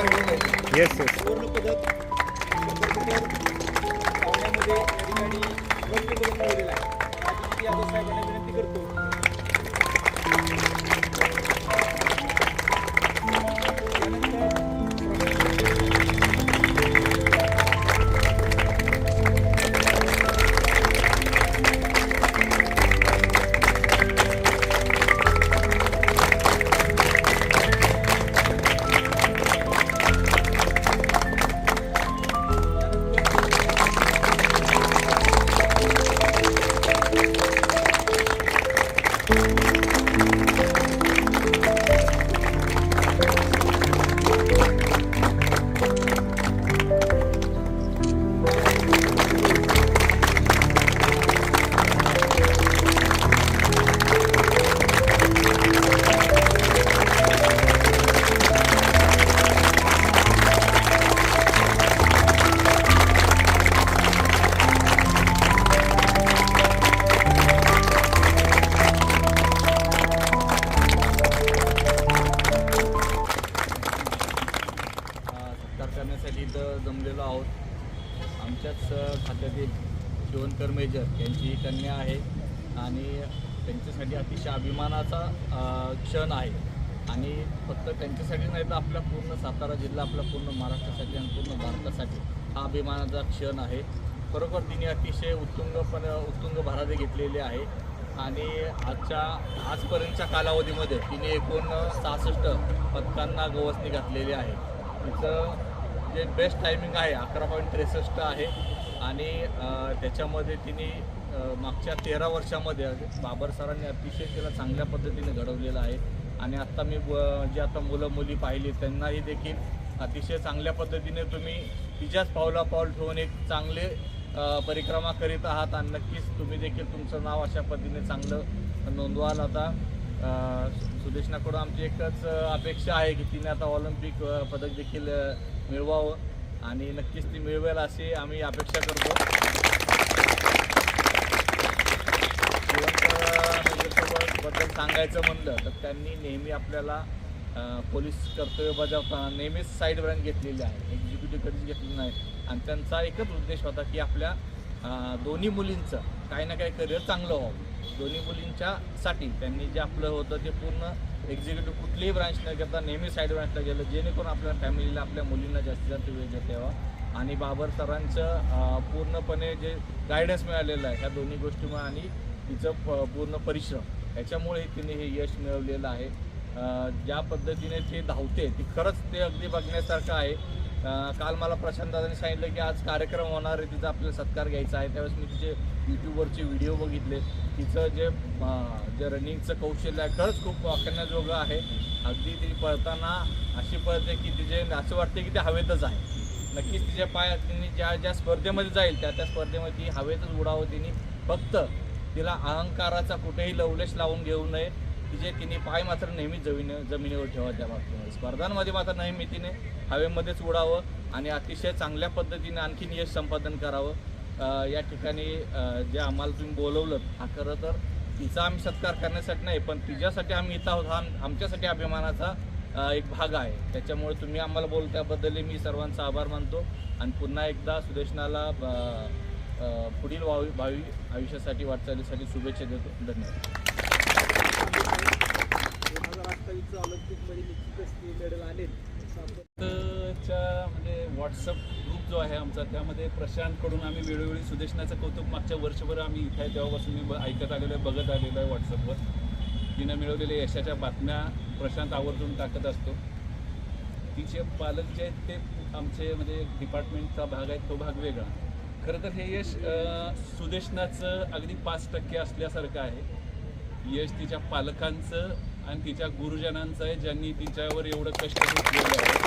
Yes yes सुवर्ण पदक शंभर मीटर धावण्यामध्ये या ठिकाणी रौप्य पदक मिळवलेलं आहे अभिजित यादव साहेबांना विनंती करतो. आमच्याच खात्यातील शिवणकर मेजर यांची कन्या आहे आणि त्यांच्यासाठी अतिशय अभिमानाचा क्षण आहे. आणि फक्त त्यांच्यासाठी नाही तर आपला पूर्ण सातारा जिल्हा आपल्या पूर्ण महाराष्ट्रासाठी आणि पूर्ण भारतासाठी हा अभिमानाचा क्षण आहे. खरोखर तिने अतिशय उत्तुंगपणे उत्तुंग भरारी घेतलेली आहे. आणि आजच्या आजपर्यंतच्या कालावधीमध्ये तिने एकूण सहासष्ट पदकांना गवसणी घातलेली आहे. तिचं जे बेस्ट टायमिंग आहे अकरा पॉईंट त्रेसष्ट आहे. आणि त्याच्यामध्ये तिने मागच्या तेरा वर्षामध्ये बाबर सरांनी अतिशय तिला चांगल्या पद्धतीने घडवलेलं आहे. आणि आत्ता मी ब- जे आता मुलं मुली पाहिली त्यांनाही देखील अतिशय चांगल्या पद्धतीने तुम्ही तिच्याच पावला पाऊल ठेवून एक चांगले परिक्रमा करीत आहात. आणि नक्कीच तुम्ही देखील तुमचं नाव अशा पद्धतीने चांगलं नोंदवाल आता. सुदेशनाकडून आमची एकच अपेक्षा आहे की तिने आता ऑलिम्पिक पदक देखील मिळवावं आणि नक्कीच ती मिळवेल अशी आम्ही अपेक्षा करतो. बद्दल सांगायचं म्हणलं तर त्यांनी नेहमी आपल्याला पोलीस कर्तव्य बजावताना नेहमीच साईड ब्रँड घेतलेली आहे. एक्झिक्युटिव्ह कधीच घेतलेली नाही. आणि त्यांचा एकच उद्देश होता की आपल्या दोन्ही मुलींचं काही ना काही करिअर चांगलं व्हावं. दोन्ही मुलींच्यासाठी त्यांनी जे आपलं होतं ते पूर्ण एक्झिक्युटिव्ह कुठलीही ब्रांच न घेता नेहमी साईड ब्रांचला गेलं जेणेकरून आपल्या फॅमिलीला आपल्या मुलींना जास्तीत जास्त वेळ देता यावा. आणि बाबर सरांचं पूर्णपणे जे गायडन्स मिळालेलं आहे ह्या दोन्ही गोष्टीमुळे आणि तिचं प पूर्ण परिश्रम याच्यामुळे तिने हे यश मिळवलेलं आहे. ज्या पद्धतीने ते धावते ती खरंच ते अगदी बघण्यासारखं आहे. काल मला प्रशांत दादांनी सांगितलं की आज कार्यक्रम होणार आहे तिचा आपल्याला सत्कार घ्यायचा आहे. त्यावेळेस मी तिचे यूट्यूबवरचे व्हिडिओ बघितले. तिचं जे जे रनिंगचं कौशल्य आहे खरंच खूप वाकण्याजोगं आहे. अगदी ती पळताना अशी पळते की तिचे असं वाटते की ते हवेतच आहे. नक्कीच तिच्या पाय तिने ज्या ज्या स्पर्धेमध्ये जाईल त्या त्या स्पर्धेमध्ये ती हवेतच उडावं तिने. फक्त तिला अहंकाराचा कुठेही लवलेश लावून घेऊ नये. तिचे तिने पाय मात्र नेहमी जमीन जमिनीवर ठेवा त्या बाबतीमध्ये. स्पर्धांमध्ये मात्र नेहमी तिने हवेमध्येच उडावं आणि अतिशय चांगल्या पद्धतीने आणखीन यश संपादन करावं. या ठिकाणी जे आम्हाला तुम्ही बोलवलं हा खरं तर तिचा आम्ही सत्कार करण्यासाठी नाही पण तिच्यासाठी आम्ही इथं आहोत हा आमच्यासाठी अभिमानाचा एक भाग आहे. त्याच्यामुळे तुम्ही आम्हाला बोलत्याबद्दलही मी सर्वांचा आभार मानतो. आणि पुन्हा एकदा सुदेशनाला पुढील भावी भावी आयुष्यासाठी वाटचालीसाठी शुभेच्छा देतो. धन्यवाद. ऑलिम्पिकमध्ये निश्चितच मेडल आणेल च्या म्हणजे व्हॉट्सअप ग्रुप जो आहे आमचा त्यामध्ये प्रशांतकडून आम्ही वेळोवेळी सुदेशनाचं कौतुक मागच्या वर्षभर आम्ही इथे आहे तेव्हापासून मी ऐकत आलेलो आहे बघत आलेलो आहे व्हॉट्सअपवर तिनं मिळवलेल्या यशाच्या बातम्या प्रशांत आवर्जून टाकत असतो. तिचे पालक जे आहेत ते आमचे म्हणजे डिपार्टमेंटचा भाग आहे तो भाग वेगळा. खरं तर हे यश सुदेशनाचं अगदी पाच टक्के असल्यासारखं आहे. यश तिच्या पालकांचं आणि तिच्या गुरुजनांचं आहे ज्यांनी तिच्यावर एवढं कष्ट घेतलेलं आहे.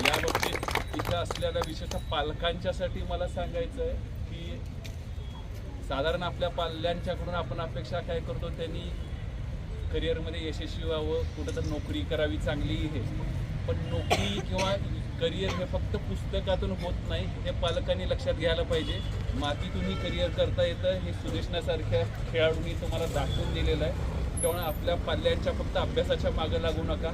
या बाबतीत तिथं असलेल्या विशेषतः पालकांच्यासाठी मला सांगायचं आहे की साधारण आपल्या पाल्यांच्याकडून आपण अपेक्षा काय करतो त्यांनी करिअरमध्ये यशस्वी व्हावं कुठं तर नोकरी करावी चांगली हे पण नोकरी किंवा करिअर हे फक्त पुस्तकातून होत नाही हे पालकांनी लक्षात घ्यायला पाहिजे. मातीतूनही करिअर करता येतं हे सुदेशनासारख्या खेळाडूंनी तुम्हाला दाखवून दिलेलं आहे. त्यामुळे आपल्या पाल्यांच्या फक्त अभ्यासाच्या मागं लागू नका.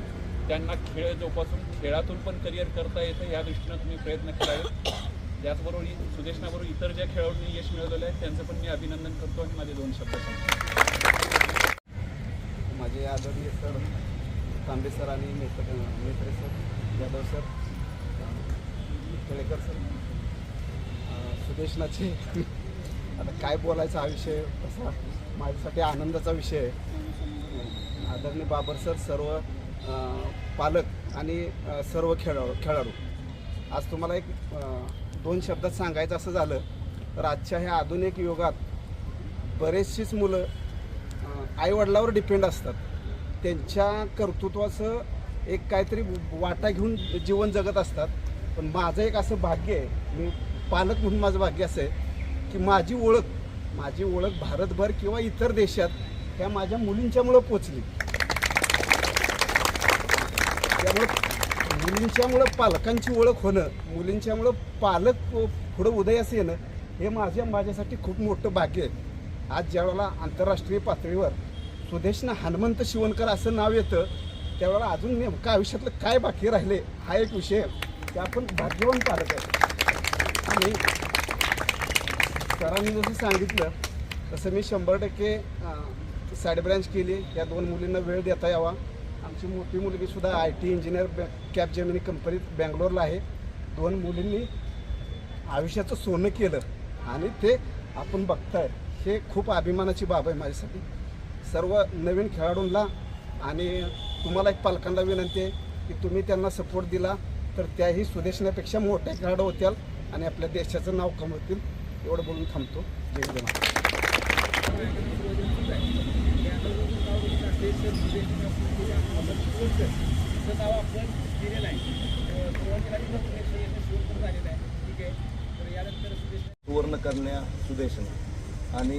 त्यांना खेळ जोपासून खेळातून पण करिअर करता येतं या दृष्टीनं तुम्ही प्रयत्न करावे त्याचबरोबर सुदेशनाबरोबर इतर ज्या खेळाडूंनी यश मिळवलेलं आहे त्यांचं पण मी अभिनंदन करतो आणि माझे दोन शब्द सांगतो. माझे आदरणीय सर तांबे सर आणि मेत्र Mhetre sir Yadav sir Kelekar sir. सुदेशनाचे. आता काय बोलायचा हा विषय? तसा माझ्यासाठी आनंदाचा विषय आहे. आदरणीय बाबर सर सर्व पालक आणि सर्व खेळाडू खेळाडू. आज तुम्हाला एक दोन शब्दात सांगायचं असं झालं तर आजच्या ह्या आधुनिक युगात बरेचशीच मुलं आईवडिलावर डिपेंड असतात. त्यांच्या कर्तृत्वाचं एक काहीतरी वाटा घेऊन जीवन जगत असतात. पण माझं एक असं भाग्य आहे मी पालक म्हणून माझं भाग्य असं आहे की माझी ओळख माझी ओळख भारतभर किंवा इतर देशात ह्या माझ्या मुलींच्यामुळं पोचली. त्यामुळं मुलींच्यामुळं पालकांची ओळख होणं मुलींच्यामुळं पालक पुढं उदयास येणं हे माझ्या माझ्यासाठी खूप मोठं भाग्य आहे. आज ज्यावेळेला आंतरराष्ट्रीय पातळीवर सुदेशना हनुमंत शिवणकर असं नाव येतं त्यावेळेला अजून नेमकं आयुष्यातलं काय बाकी राहिले हा एक विषय ते आपण भाग्यवान पालक आहे आणि सरांनी जसं सांगितलं तसं मी शंभर टक्के साईड ब्रँच केली. या दोन मुलींना वेळ देता यावा. आमची मोठी मुलगीसुद्धा आय टी इंजिनियर बॅ कॅप जेमिनी कंपनीत बँगलोरला आहे. दोन मुलींनी आयुष्याचं सोनं केलं आणि ते आपण बघताय. हे खूप अभिमानाची बाब आहे माझ्यासाठी. सर्व नवीन खेळाडूंना आणि तुम्हाला एक पालकांना विनंती आहे की तुम्ही त्यांना सपोर्ट दिला. तर त्याही सुदेशनापेक्षा मोठ्या खेळाडू होत्याल आणि आपल्या देशाचं नाव कमवतील एवढं बोलून थांबतो. जय सुवर्ण करण्या सुदेशन आणि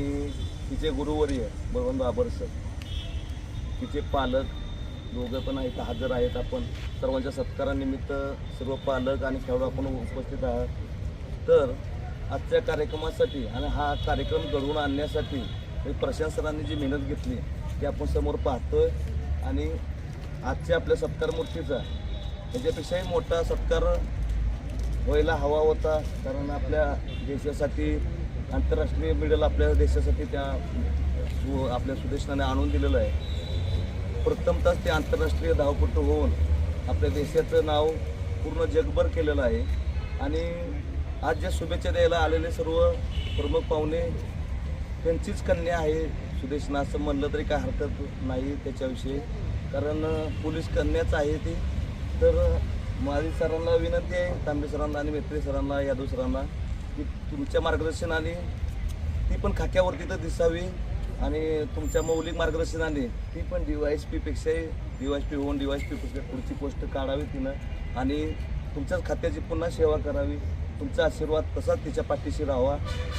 तिचे गुरुवर्य बळवंत बाबर सर. तिचे पालक दोघं पण आहेत हजर आहेत. आपण सर्वांच्या सत्कारानिमित्त सर्व पालक आणि खेळाडू आपण उपस्थित आहात. तर आजच्या कार्यक्रमासाठी आणि हा कार्यक्रम घडवून आणण्यासाठी हे प्रशांत सरांनी जी मेहनत घेतली ती आपण समोर पाहतोय. आणि आजच्या आपल्या सत्कार मूर्तीचा ह्याच्यापेक्षाही मोठा सत्कार व्हायला हवा होता. कारण आपल्या देशासाठी आंतरराष्ट्रीय मिडल आपल्या देशासाठी त्या आपल्या सुदेशनाने आणून दिलेलं आहे. प्रथमतः ते आंतरराष्ट्रीय धावपटू होऊन आपल्या देशाचं नाव पूर्ण जगभर केलेलं आहे. आणि आज ज्या शुभेच्छा द्यायला आलेले सर्व प्रमुख पाहुणे त्यांचीच कन्या आहे सुदेशना असं म्हणलं तरी काय हरकत नाही त्याच्याविषयी. कारण पोलीस कन्याच आहे ती. तर माझी सरांना विनंती आहे तांबे सरांना आणि मेत्रे सरांना यादव सरांना की तुमच्या मार्गदर्शनाने ती पण खाक्यावरती तर दिसावी. आणि तुमच्या मौलिक मार्गदर्शनाने ती पण डी वाय एस पीपेक्षाही डी वाय एस पी होऊन डी वाय एस पी पुढची पोस्ट काढावी तिनं. आणि तुमच्याच खात्याची पुन्हा सेवा करावी. तुमचा आशीर्वाद तसाच तिच्या पाठीशी राहावा.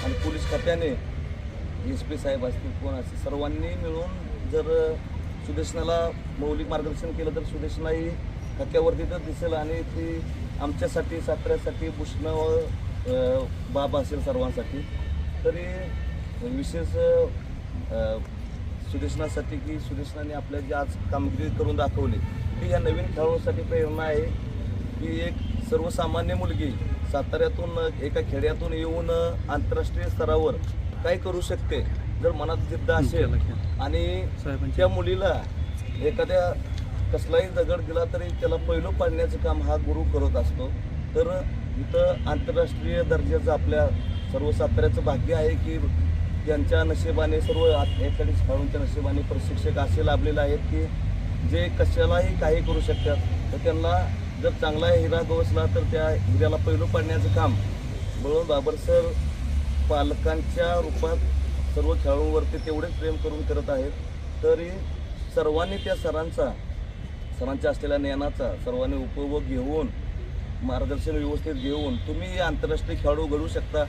आणि पोलीस खात्याने एस पी साहेब असतील कोण असतील सर्वांनी मिळून जर सुदेशनाला मौलिक मार्गदर्शन केलं तर सुदेशनाही खात्यावरती तर दिसेल. आणि ती आमच्यासाठी साताऱ्यासाठी भूषण बाब असेल सर्वांसाठी. तरी विशेष सुदेशनासाठी की सुदेशनाने आपल्या जी आज कामगिरी करून दाखवली ती या नवीन खेळाडूंसाठी प्रेरणा आहे. की एक सर्वसामान्य मुलगी साताऱ्यातून एका खेड्यातून येऊन आंतरराष्ट्रीय स्तरावर काय करू शकते जर मनात जिद्द असेल आणि त्या मुलीला एखाद्या कसलाही दगड दिला तरी त्याला पहिलं पाडण्याचं काम हा गुरु करत असतो. तर इथं आंतरराष्ट्रीय दर्जाचं आपल्या सर्व साताऱ्याचं भाग्य आहे की यांच्या नशिबाने सर्व आत- खेळाडूंच्या नशिबाने प्रशिक्षक असे लाभलेले आहेत की जे कशालाही काही करू शकतात. तर त्यांना जर चांगला हिरा गवसला तर त्या हिऱ्याला पैलू पाडण्याचं काम म्हणून बाबर सर पालकांच्या रूपात सर्व खेळाडूंवरती तेवढेच प्रेम करून करत आहेत. तरी सर्वांनी त्या सरांचा सरांच्या असलेल्या ज्ञानाचा सर्वांनी उपभोग घेऊन मार्गदर्शन व्यवस्थित घेऊन तुम्ही आंतरराष्ट्रीय खेळाडू घडू शकता.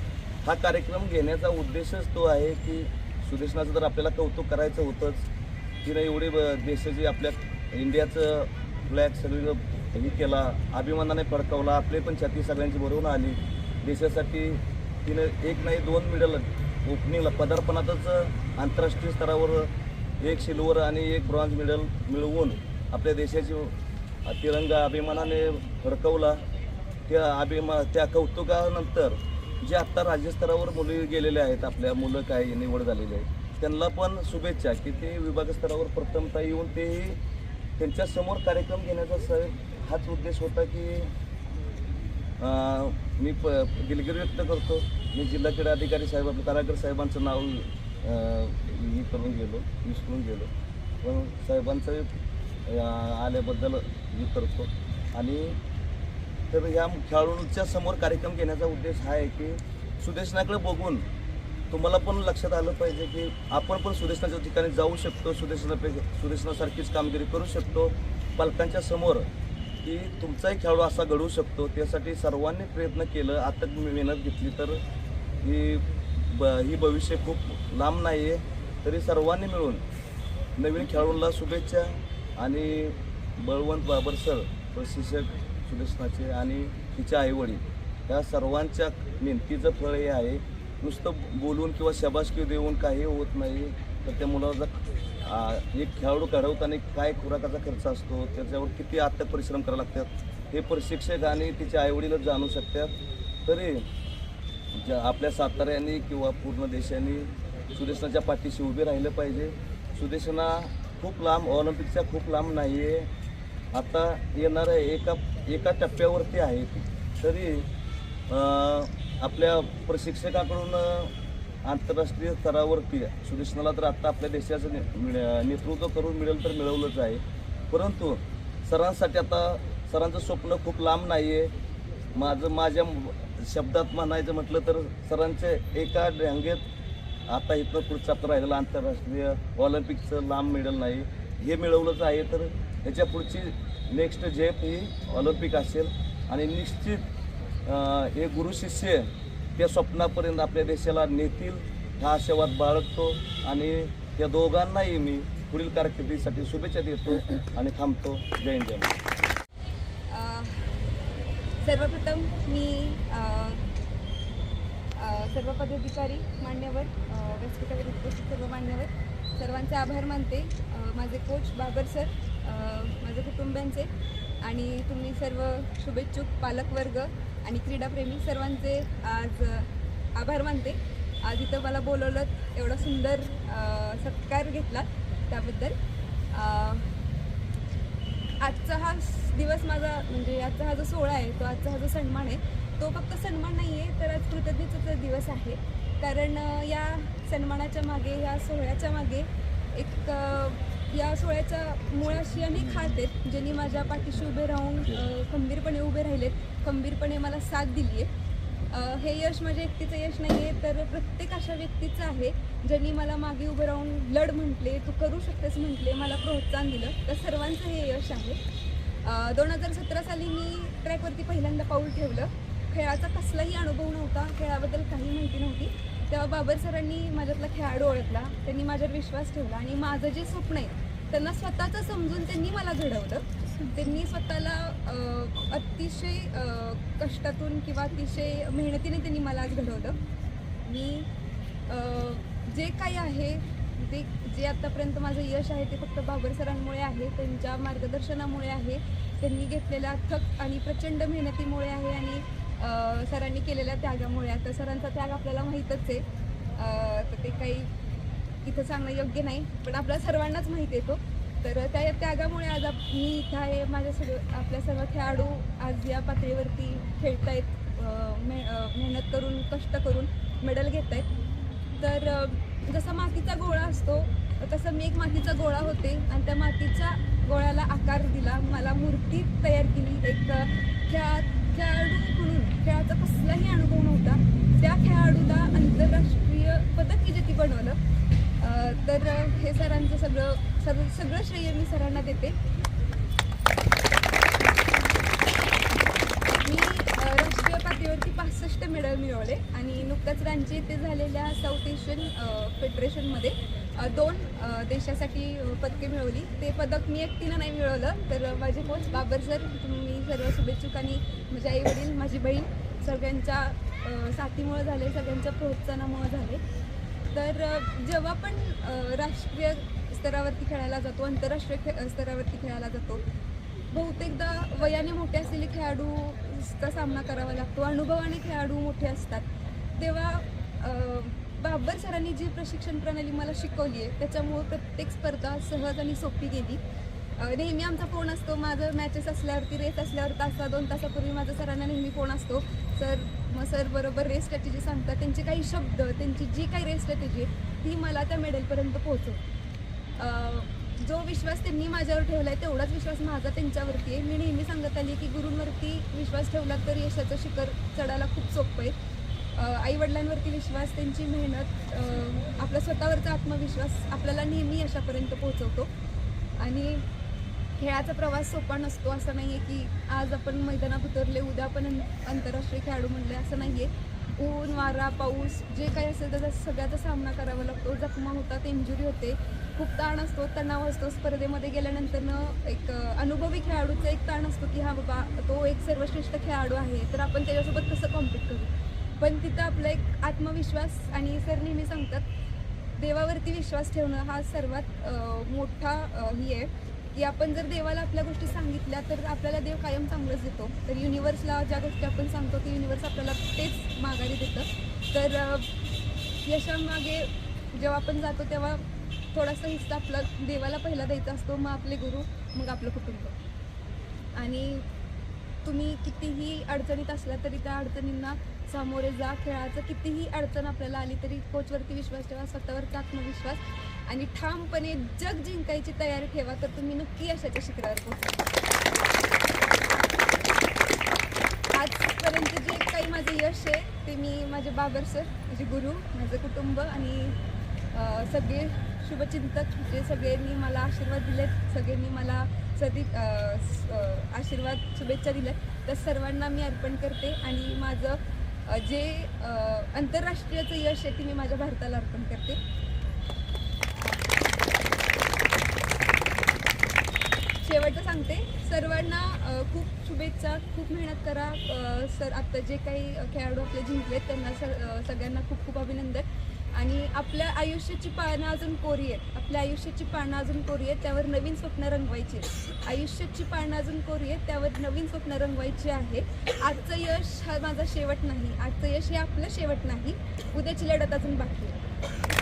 हा कार्यक्रम घेण्याचा उद्देशच तो आहे की सुदेशनाचं तर आपल्याला कौतुक करायचं होतंच. तिनं एवढे ब- देशाची आपल्या इंडियाचं फ्लॅग सगळं हे केला अभिमानाने फडकावला. आपले पण छाती सगळ्यांची भरवून आली. देशासाठी तिनं एक नाही दोन मेडल ओपनिंगला पदार्पणातच आंतरराष्ट्रीय स्तरावर एक सिल्वर आणि एक ब्रॉन्झ मेडल मिळवून आपल्या देशाची तिरंगा अभिमानाने फडकवला. त्या अभिमा त्या कौतुकानंतर जे आत्ता राज्यस्तरावर मुली गेलेले आहेत आपल्या मुलं काय निवड झालेली आहे त्यांना पण शुभेच्छा की ते विभागस्तरावर प्रथमता येऊन तेही त्यांच्यासमोर कार्यक्रम घेण्याचा स हाच उद्देश होता की आ, मी प दिलगिरी व्यक्त करतो. मी जिल्हा क्रीडा अधिकारी साहेब आपले ताराकर साहेबांचं नाव हे करून गेलो विसरून गेलो. पण साहेबांचं आल्याबद्दल हे करतो. आणि तर या खेळाडूंच्या समोर कार्यक्रम घेण्याचा उद्देश हा आहे की सुदेशनाकडे बघून तुम्हाला पण लक्षात आलं पाहिजे की आपण पण सुदेशनाच्या ठिकाणी जाऊ शकतो सुदेशना सुदेशनासारखीच कामगिरी करू शकतो. पालकांच्या समोर की तुमचाही खेळाडू असा घडवू शकतो. त्यासाठी सर्वांनी प्रयत्न केलं आता मेहनत घेतली तर ही ब ही भविष्य खूप लांब नाही आहे तरी सर्वांनी मिळून नवीन खेळाडूंना शुभेच्छा आणि बळवंत बाबर सर प्रशिक्षक सुदेशनाचे आणि तिचे आईवडील. या सर्वांच्या मेहनतीचं फळ हे आहे नुसतं बोलून किंवा शबाशकी देऊन काही होत नाही. तर त्या मुलाचा एक खेळाडू घडवताना काय खुराकाचा खर्च असतो त्याच्यावर किती आत्ता परिश्रम करावे लागतात हे प्रशिक्षक आणि तिच्या आईवडीलच जाणू शकतात. तरी ज्या आपल्या साताऱ्यांनी किंवा पूर्ण देशाने सुदेशनाच्या पाठीशी उभे राहिलं पाहिजे. सुदेशना खूप लांब ऑलिम्पिकच्या खूप लांब नाही आहे आता येणाऱ्या एका एका टप्प्यावरती आहे तरी आपल्या प्रशिक्षकाकडून आंतरराष्ट्रीय स्तरावरती सुदेशनाला तर आत्ता आपल्या देशाचं ने- नेतृत्व करून मिळेल तर मिळवलंच आहे. परंतु सरांसाठी आता सरांचं स्वप्न खूप लांब नाही आहे माझं माझ्या शब्दात म्हणायचं म्हटलं तर सरांचे एका रांगेत आता इथं पुढचा आपलं राहिलेलं आंतरराष्ट्रीय ऑलिम्पिकचं लांब मेडल नाही. हे मिळवलंच आहे तर त्याच्या पुढची नेक्स्ट झेप ही ऑलिम्पिक असेल आणि निश्चित हे गुरु शिष्य त्या स्वप्नापर्यंत आपल्या देशाला नेतील हा आशावाद बाळगतो आणि या दोघांनाही मी पुढील कारकिर्दीसाठी शुभेच्छा देतो आणि थांबतो. जय हिंद, जय सर्वप्रथम मी सर्व पदाधिकारी मान्यवर व्यासपीठावर उपस्थित सर्व मान्यवर सर्वांचे आभार मानते. माझे कोच बाबर सर माझ्या कुटुंबियांचे आणि तुम्ही सर्व शुभेच्छुक पालकवर्ग आणि क्रीडाप्रेमी सर्वांचे आज आभार मानते. आज इथं मला बोलवलं एवढा सुंदर सत्कार घेतला त्याबद्दल. आजचा हा दिवस माझा म्हणजे आजचा हा जो सोहळा आहे तो आजचा हा जो सन्मान आहे तो फक्त सन्मान नाही आहे तर आज कृतज्ञतेचा दिवस आहे. कारण या सन्मानाच्या मागे या सोहळ्याच्या मागे एक या सोहळ्याच्या मुळाशी अनेक हात आहेत ज्यांनी माझ्या पाठीशी उभे राहून खंबीरपणे उभे राहिलेत. खंबीरपणे मला साथ दिली आहे हे यश माझ्या एकटीचं यश नाही आहे तर प्रत्येक अशा व्यक्तीचं आहे ज्यांनी मला मागे उभं राहून लढ म्हटले तू करू शकतेस म्हटले मला प्रोत्साहन दिलं. तर सर्वांचं हे यश आहे. दोन हजार सतरा साली मी ट्रॅकवरती पहिल्यांदा पाऊल ठेवलं. खेळाचा कसलाही अनुभव नव्हता खेळाबद्दल काही माहिती नव्हती. तेव्हा बाबर सरांनी माझ्यातला खेळाडू ओळखला त्यांनी माझ्यावर विश्वास ठेवला आणि माझं जे स्वप्न आहे त्यांना स्वतःचं समजून त्यांनी मला घडवलं. त्यांनी स्वतःला अतिशय कष्टातून किंवा अतिशय मेहनतीने त्यांनी मला आज घडवलं. मी जे काही आहे ते जे आत्तापर्यंत माझं यश आहे ते फक्त बाबर सरांमुळे आहे त्यांच्या मार्गदर्शनामुळे आहे. त्यांनी घेतलेल्या थक आणि प्रचंड मेहनतीमुळे आहे आणि सरांनी केलेल्या त्यागामुळे आता सरांचा त्याग आपल्याला माहीतच आहे. तर ते काही इथं सांगणं योग्य नाही पण आपल्या सर्वांनाच माहीत येतो तर त्या त्यागामुळे आज आप- मी इथं आहे माझ्या सर्व आपल्या सर्व खेळाडू आज या पातळीवरती खेळतायत. आहेत मे मेहनत करून कष्ट करून मेडल घेत आहेत तर जसा मातीचा गोळा असतो तसं मी एक मातीचा गोळा होते आणि त्या मातीच्या गोळ्याला आकार दिला. मला मूर्ती तयार केली. एक अं, खेळाडू म्हणून खेळाचा कसलाही अनुभव नव्हता. त्या खेळाडूला आंतरराष्ट्रीय पदक विजेती बनवलं तर हे सरांचं सगळं सर्व सगळं श्रेय मी सरांना देते. मी राष्ट्रीय पातळीवरती पासष्ट मेडल मिळवले आणि नुकताच रांची येथे झालेल्या साऊथ एशियन फेडरेशनमध्ये दोन देशासाठी पदके मिळवली. ते पदक मी एकटीनं नाही मिळवलं तर माझे कोच बाबर सर तुम्ही सर्व शुभेच्छुकांनी माझे आई वडील माझी बहीण सगळ्यांच्या साथीमुळे झाले सगळ्यांच्या प्रोत्साहनामुळे झाले. तर जेव्हा पण राष्ट्रीय स्तरावरती खेळायला जातो आंतरराष्ट्रीय खे स्तरावरती खेळायला जातो बहुतेकदा वयाने मोठे असलेले खेळाडूचा सामना करावा लागतो अनुभवाने खेळाडू मोठे असतात. तेव्हा बाबर सरांनी जी प्रशिक्षण प्रणाली मला शिकवली आहे त्याच्यामुळं प्रत्येक स्पर्धा सहज आणि सोपी गेली. नेहमी आमचा फोन असतो. माझं मॅचेस असल्यावरती रेस असल्यावर तासा दोन तासापूर्वी माझा सरांना नेहमी फोन असतो. सर मग सर बरोबर रेस स्ट्रॅटेजी सांगतात. त्यांचे काही शब्द त्यांची जी काही रेस स्ट्रॅटेजी आहे ती मला त्या मेडलपर्यंत पोहोचव जो विश्वास त्यांनी माझ्यावर ठेवला आहे तेवढाच विश्वास माझा त्यांच्यावरती आहे. मी नेहमी सांगत आली की गुरूंवरती विश्वास ठेवला तर यशाचं शिखर चढायला खूप सोपं आहे. आईवडिलांवरती विश्वास त्यांची मेहनत आपला स्वतःवरचा आत्मविश्वास आपल्याला नेहमी यशापर्यंत पोहोचवतो. आणि खेळाचा प्रवास सोपा नसतो असं नाही आहे की आज आपण मैदानात उतरले उद्या आपण अं- आंतरराष्ट्रीय खेळाडू म्हणले असं नाही आहे ऊन वारा पाऊस जे काही असेल त्याचा सगळ्याचा सामना करावा लागतो. जखमा होतात इंजुरी होते. खूप ताण असतो तणाव असतो. स्पर्धेमध्ये गेल्यानंतरनं एक अनुभवी खेळाडूचा एक ताण असतो की हा बाबा तो एक सर्वश्रेष्ठ खेळाडू आहे तर आपण त्याच्यासोबत कसं कॉम्पीट करू? पण तिथं आपला एक आत्मविश्वास आणि सर नेहमी सांगतात देवावरती विश्वास ठेवणं हा सर्वात मोठा ही आहे. की आपण जर देवाला आपल्या गोष्टी सांगितल्या तर आपल्याला देव कायम चांगलंच देतो. तर युनिवर्सला ज्या गोष्टी आपण सांगतो की युनिवर्स आपल्याला तेच माघारी देतं. तर यशामागे जेव्हा आपण जातो तेव्हा थोडासा हिस्सा आपला देवाला पहिला द्यायचा असतो मग आपले गुरु मग आपलं कुटुंब. आणि तुम्ही कितीही अडचणीत असला तरी त्या अडचणींना सामोरे जा खेळाचं कितीही अडचण आपल्याला आली तरी कोचवरती विश्वास ठेवा स्वतःवरचा आत्मविश्वास आणि ठामपणे जग जिंकायची तयारी ठेवा तर तुम्ही नक्की यशाच्या शिखरावर पोहोचा आजपर्यंत जे काही माझं यश आहे ते मी माझे बाबर सर माझे गुरु माझं कुटुंब आणि सगळे शुभचिंतक जे सगळ्यांनी मला आशीर्वाद दिलेत सगळ्यांनी मला सदी आशीर्वाद शुभेच्छा दिल्यात त्या सर्वांना मी अर्पण करते. आणि माझं जे आंतरराष्ट्रीयचं यश आहे ते मी माझ्या भारताला अर्पण करते. शेवटचं सांगते. सर्वांना खूप शुभेच्छा खूप मेहनत करा. सर आत्ता जे काही खेळाडू आपले जिंकलेत त्यांना सर सगळ्यांना खूप खूप अभिनंदन. आणि आपल्या आयुष्याची पानं अजून कोरी आहेत. आपल्या आयुष्याची पानं अजून कोरी आहेत त्यावर नवीन स्वप्न रंगवायची आहेत. आयुष्याची पानं अजून कोरी आहेत त्यावर नवीन स्वप्न रंगवायची आहे. आजचं यश हा माझा शेवट नाही. आजचं यश हे आपलं शेवट नाही. उद्याची लढत अजून बाकी आहे.